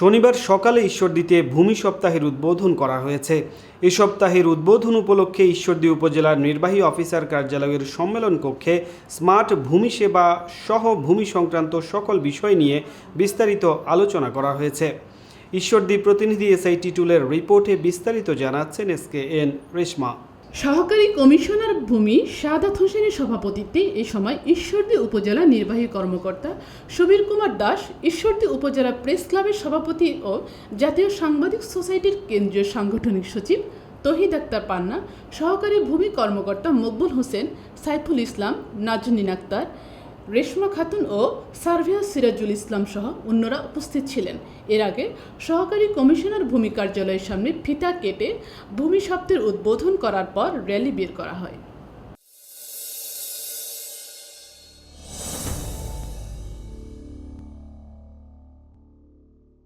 শনিবার সকালে ঈশ্বরদীতে ভূমি সপ্তাহের উদ্বোধন করা হয়েছে। এ সপ্তাহের উদ্বোধন উপলক্ষে ঈশ্বরদী উপজেলার নির্বাহী অফিসার কার্যালয়ের সম্মেলন কক্ষে স্মার্ট ভূমি সেবা সহ ভূমি সংক্রান্ত সকল বিষয় নিয়ে বিস্তারিত আলোচনা করা হয়েছে। ঈশ্বরদী প্রতিনিধি এসআইটি টুলের রিপোর্টে বিস্তারিত জানাচ্ছেন এস কে এন রেশমা। সহকারী কমিশনার ভূমি সাদাত হোসেনের সভাপতিত্বে এ সময় ঈশ্বরদী উপজেলা নির্বাহী কর্মকর্তা সুবীর কুমার দাস, ঈশ্বরদী উপজেলা প্রেস ক্লাবের সভাপতি ও জাতীয় সাংবাদিক সোসাইটির কেন্দ্রীয় সাংগঠনিক সচিব তহিদ আক্তার পান্না, সহকারী ভূমি কর্মকর্তা মকবুল হোসেন, সাইফুল ইসলাম, নাজনীন আক্তার, রেশমা খাতুন ও সার্ভেয়ার সিরাজুল ইসলাম সহ অন্যরা উপস্থিত ছিলেন। এর আগে সহকারী কমিশনার ভূমি কার্যালয়ের সামনে ফিতা কেটে ভূমি সপ্তের উদ্বোধন করার পর র্যালি বের করা হয়।